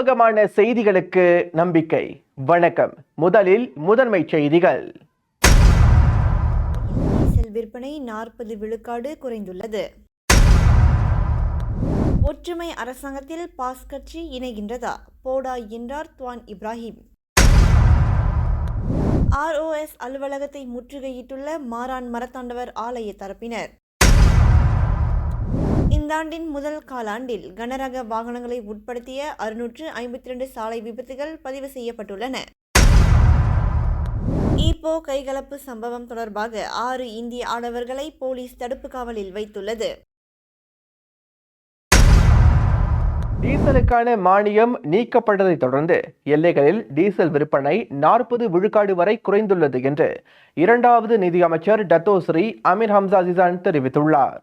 நம்பகமான செய்திகளுக்கு நம்பிக்கை. வணக்கம். முதலில் முதன்மை செய்திகள். டீசல் விற்பனை நாற்பது விழுக்காடு குறைந்துள்ளது. ஒற்றுமை அரசாங்கத்தில் பாஸ் கட்சி இணைகின்றதா? போடா என்றார் துவான் இப்ராஹிம். ஆர்ஓஎஸ் அலுவலகத்தை முற்றுகையிட்டுள்ள மாரான் மரத்தாண்டவர் ஆலய தரப்பினர். இந்தாண்டின் முதல் காலாண்டில் கனரக வாகனங்களை உட்படுத்திய அறுநூற்று ஐம்பத்தி ரெண்டு சாலை விபத்துகள் பதிவு செய்யப்பட்டுள்ளன. ஈப்போ கைகலப்பு சம்பவம் தொடர்பாக ஆறு இந்திய ஆடவர்களை போலீஸ் தடுப்பு காவலில் வைத்துள்ளது. டீசலுக்கான மானியம் நீக்கப்பட்டதை தொடர்ந்து எல்லைகளில் டீசல் விற்பனை நாற்பது விழுக்காடு வரை குறைந்துள்ளது என்று இரண்டாவது நிதியமைச்சர் Dato Sri Amir Hamzah Azizan தெரிவித்துள்ளார்.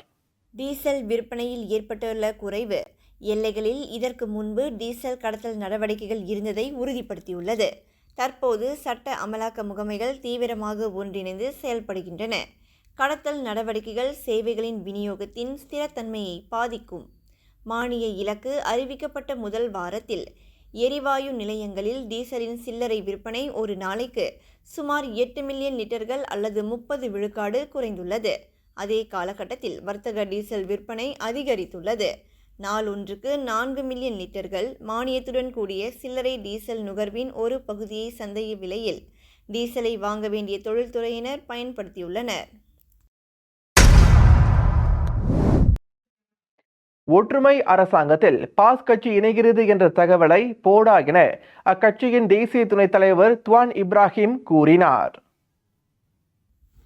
டீசல் விற்பனையில் ஏற்பட்டுள்ள குறைவு. எல்லைகளில் இதற்கு முன்பு டீசல் கடத்தல் நடவடிக்கைகள் இருந்ததை உறுதிப்படுத்தியுள்ளது. தற்போது சட்ட அமலாக்க முகமைகள் தீவிரமாக ஒன்றிணைந்து செயல்படுகின்றன. கடத்தல் நடவடிக்கைகள் சேவைகளின் விநியோகத்தின் ஸ்திரத்தன்மையை பாதிக்கும். மானிய இலக்கு அறிவிக்கப்பட்ட முதல் வாரத்தில் எரிவாயு நிலையங்களில் டீசலின் சில்லறை விற்பனை ஒரு நாளைக்கு சுமார் எட்டு மில்லியன் லிட்டர்கள் அல்லது முப்பது விழுக்காடு குறைந்துள்ளது. அதே காலகட்டத்தில் வர்த்தக டீசல் விற்பனை அதிகரித்துள்ளது. நாளொன்றுக்கு நான்கு மில்லியன் லிட்டர்கள் மானியத்துடன் கூடிய சில்லறை டீசல் நுகர்வின் ஒரு பகுதியை சந்தை விலையில் டீசலை வாங்க வேண்டிய தொழில்துறையினர் பயன்படுத்தியுள்ளனர். ஒற்றுமை அரசாங்கத்தில் பாஸ் கட்சி இணைகிறது என்ற தகவலை போடா என அக்கட்சியின் தேசிய துணைத் தலைவர் துவான் இப்ராஹிம் கூறினார்.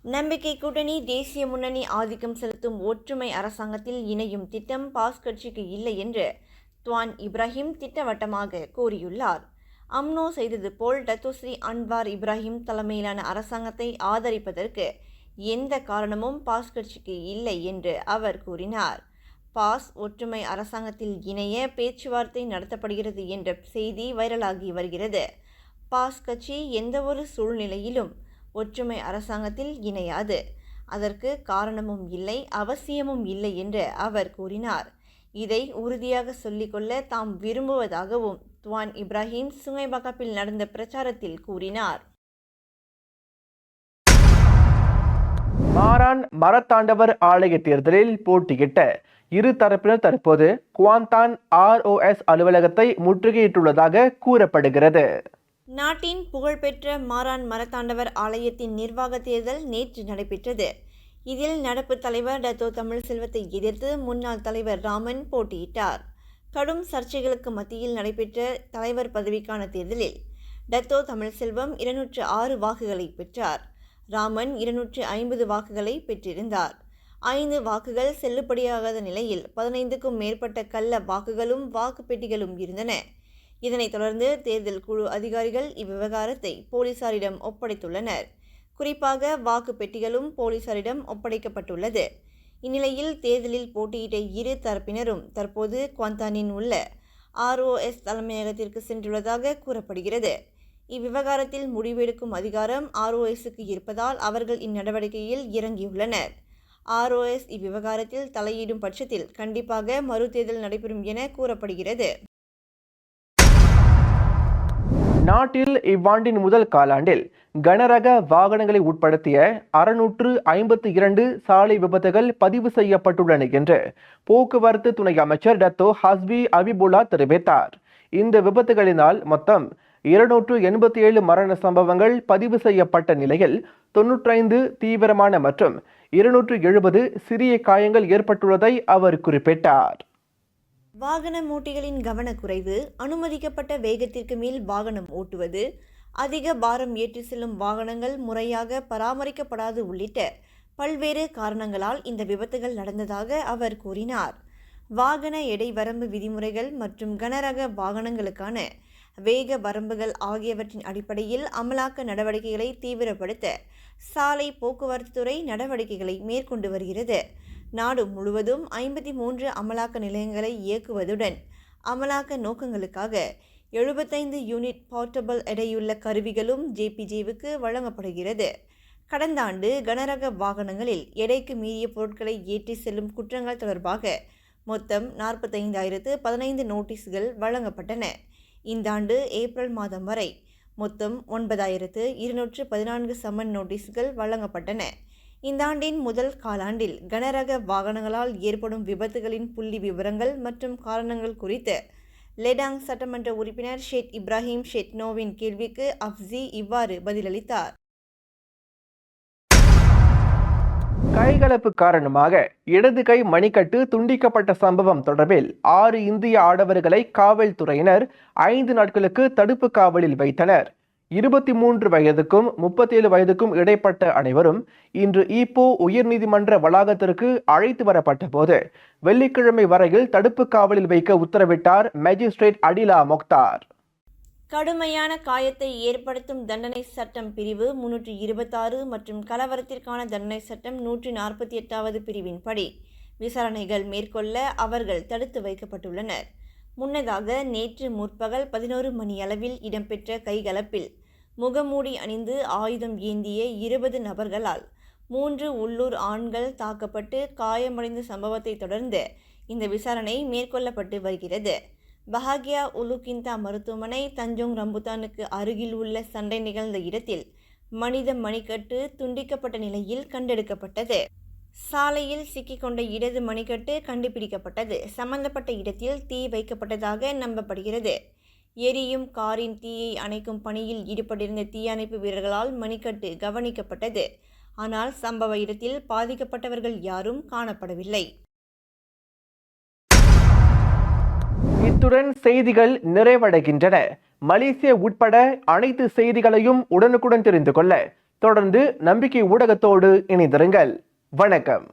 நம்பிக்கை கூட்டணி தேசிய முன்னணி ஆதிக்கம் செலுத்தும் ஒற்றுமை அரசாங்கத்தில் இணையும் திட்டம் பாஸ் கட்சிக்கு இல்லை என்று துவான் இப்ராஹிம் திட்டவட்டமாக கூறியுள்ளார். அம்னோ செய்தது போல் டத்துஸ்ரீ அன்வார் இப்ராஹிம் தலைமையிலான அரசாங்கத்தை ஆதரிப்பதற்கு எந்த காரணமும் பாஸ் கட்சிக்கு இல்லை என்று அவர் கூறினார். பாஸ் ஒற்றுமை அரசாங்கத்தில் இணைய பேச்சுவார்த்தை நடத்தப்படுகிறது என்ற செய்தி வைரலாகி வருகிறது. பாஸ் கட்சி எந்தவொரு சூழ்நிலையிலும் ஒற்றுமை அரசாங்கத்தில் இணையாது. அதற்கு காரணமும் இல்லை அவசியமும் இல்லை என்று அவர் கூறினார். இதை உறுதியாக சொல்லிக்கொள்ள தாம் விரும்புவதாகவும் துவான் இப்ராஹிம் சுங்கைபகாப்பில் நடந்த பிரச்சாரத்தில் கூறினார். மாரான் மரத்தாண்டவர் ஆலய தேர்தலில் போட்டியிட்ட இரு தரப்பினர் தற்போது குவாந்தான் ஆர்ஓஎஸ் அலுவலகத்தை முற்றுகையிட்டுள்ளதாக கூறப்படுகிறது. நாட்டின் புகழ்பெற்ற மாரான் மரத்தாண்டவர் ஆலயத்தின் நிர்வாக தேர்தல் நேற்று நடைபெற்றது. இதில் நடப்பு தலைவர் டத்தோ தமிழ் செல்வத்தை எதிர்த்து முன்னாள் தலைவர் ராமன் போட்டியிட்டார். கடும் சர்ச்சைகளுக்கு மத்தியில் நடைபெற்ற தலைவர் பதவிக்கான தேர்தலில் டத்தோ தமிழ்செல்வம் இருநூற்று ஆறு வாக்குகளை பெற்றார். ராமன் இருநூற்று ஐம்பது வாக்குகளை பெற்றிருந்தார். ஐந்து வாக்குகள் செல்லுபடியாகாத நிலையில் பதினைந்துக்கும் மேற்பட்ட கள்ள வாக்குகளும் வாக்குப்பெட்டிகளும் இருந்தன. இதனைத் தொடர்ந்து தேர்தல் குழு அதிகாரிகள் இவ்விவகாரத்தை போலீசாரிடம் ஒப்படைத்துள்ளனர். குறிப்பாக வாக்கு பெட்டிகளும் போலீசாரிடம் ஒப்படைக்கப்பட்டுள்ளது. இந்நிலையில் தேர்தலில் போட்டியிட்ட இரு தரப்பினரும் தற்போது குவாந்தானின் உள்ள ஆர்ஓஎஸ் தலைமையகத்திற்கு சென்றுள்ளதாக கூறப்படுகிறது. இவ்விவகாரத்தில் முடிவெடுக்கும் அதிகாரம் ஆர்ஓஎஸ்க்கு இருப்பதால் அவர்கள் இந்நடவடிக்கையில் இறங்கியுள்ளனர். ஆர்ஓஎஸ் இவ்விவகாரத்தில் தலையிடும் பட்சத்தில் கண்டிப்பாக மறுதேர்தல் நடைபெறும் என கூறப்படுகிறது. நாட்டில் இவ்வாண்டின் முதல் காலாண்டில் கனரக வாகனங்களை உட்படுத்திய அறுநூற்று ஐம்பத்தி இரண்டு சாலை விபத்துகள் பதிவு செய்யப்பட்டுள்ளன என்று போக்குவரத்து துணை அமைச்சர் டத்தோ ஹஸ்பி அபிபுல்லா தெரிவித்தார். இந்த விபத்துகளினால் மொத்தம் இருநூற்று எண்பத்தி ஏழு மரண சம்பவங்கள் பதிவு செய்யப்பட்ட நிலையில் தொன்னூற்றைந்து தீவிரமான மற்றும் இருநூற்று எழுபது சிறிய காயங்கள் ஏற்பட்டுள்ளதை அவர் குறிப்பிட்டார். வாகன மூட்டிகளின் கவனக்குறைவு அனுமதிக்கப்பட்ட வேகத்திற்கு மேல் வாகனம் ஓட்டுவது அதிக பாரம் ஏற்றி செல்லும் வாகனங்கள் முறையாக பராமரிக்கப்படாது உள்ளிட்ட பல்வேறு காரணங்களால் இந்த விபத்துகள் நடந்ததாக அவர் கூறினார். வாகன எடை வரம்பு விதிமுறைகள் மற்றும் கனரக வாகனங்களுக்கான வேக வரம்புகள் ஆகியவற்றின் அடிப்படையில் அமலாக்க நடவடிக்கைகளை தீவிரப்படுத்த சாலை போக்குவரத்து துறை நடவடிக்கைகளை மேற்கொண்டு வருகிறது. நாடு முழுவதும் ஐம்பத்தி மூன்று அமலாக்க நிலையங்களை இயக்குவதுடன் அமலாக்க நோக்கங்களுக்காக எழுபத்தைந்து யூனிட் போர்ட்டபிள் எடையுள்ள கருவிகளும் ஜேபிஜேவுக்கு வழங்கப்படுகிறது. கடந்த ஆண்டு கனரக வாகனங்களில் எடைக்கு மீறிய பொருட்களை ஏற்றி செல்லும் குற்றங்கள் தொடர்பாக மொத்தம் நாற்பத்தைந்தாயிரத்து பதினைந்து நோட்டீஸ்கள் வழங்கப்பட்டன. இந்த ஆண்டு ஏப்ரல் மாதம் வரை மொத்தம் ஒன்பதாயிரத்து இருநூற்று பதினான்கு சம்மன் நோட்டீஸ்கள் வழங்கப்பட்டன. இந்த ஆண்டின் முதல் காலாண்டில் கனரக வாகனங்களால் ஏற்படும் விபத்துகளின் புள்ளி விவரங்கள் மற்றும் காரணங்கள் குறித்து லெடாங் சட்டமன்ற உறுப்பினர் ஷேட் இப்ராஹிம் ஷெட்னோவின் கேள்விக்கு அப்சி இவ்வாறு பதிலளித்தார். கைகலப்பு காரணமாக இடது கை மணிக்கட்டு துண்டிக்கப்பட்ட சம்பவம் தொடர்பில் ஆறு இந்திய ஆடவர்களை காவல்துறையினர் ஐந்து நாட்களுக்கு தடுப்பு காவலில் வைத்தனர். இருபத்தி மூன்று வயதுக்கும் முப்பத்தேழு வயதுக்கும் இடைப்பட்ட அனைவரும் இன்று ஈப்போ உயர்நீதிமன்ற வளாகத்திற்கு அழைத்து வரப்பட்ட போது வெள்ளிக்கிழமை வரையில் தடுப்பு காவலில் வைக்க உத்தரவிட்டார் மேஜிஸ்ட்ரேட் அடிலா மொக்தார். கடுமையான காயத்தை ஏற்படுத்தும் தண்டனை சட்டம் பிரிவு முன்னூற்றி இருபத்தாறு மற்றும் கலவரத்திற்கான தண்டனை சட்டம் நூற்றி நாற்பத்தி எட்டாவது பிரிவின்படி விசாரணைகள் மேற்கொள்ள அவர்கள் தடுத்து வைக்கப்பட்டுள்ளனர். முன்னதாக நேற்று முற்பகல் பதினோரு மணியளவில் இடம்பெற்ற கைகலப்பில் முகமூடி அணிந்து ஆயுதம் ஏந்திய இருபது நபர்களால் மூன்று உள்ளூர் ஆண்கள் தாக்கப்பட்டு காயமடைந்த சம்பவத்தை தொடர்ந்து இந்த விசாரணை மேற்கொள்ளப்பட்டு வருகிறது. பஹாகியா உலுகிந்தா மருத்துவமனை தஞ்சோங் ரம்புத்தானுக்கு அருகில் உள்ள சண்டை நிகழ்ந்த இடத்தில் மனித மணிக்கட்டு துண்டிக்கப்பட்ட நிலையில் கண்டெடுக்கப்பட்டது. சாலையில் சிக்கிக்கொண்ட இடது மணிக்கட்டு கண்டுபிடிக்கப்பட்டது. சம்பந்தப்பட்ட இடத்தில் தீ வைக்கப்பட்டதாக நம்பப்படுகிறது. எரியும் காரின் தீயை அணைக்கும் பணியில் ஈடுபட்டிருந்த தீயணைப்பு வீரர்களால் மணிக்கட்டு கவனிக்கப்பட்டது. ஆனால் சம்பவ இடத்தில் பாதிக்கப்பட்டவர்கள் யாரும் காணப்படவில்லை. இத்துடன் செய்திகள் நிறைவடைகின்றன. மலேசிய உட்பட அனைத்து செய்திகளையும் உடனுக்குடன் தெரிந்து கொள்ள தொடர்ந்து நம்பிக்கை ஊடகத்தோடு இணைந்திருங்கள். வணக்கம்.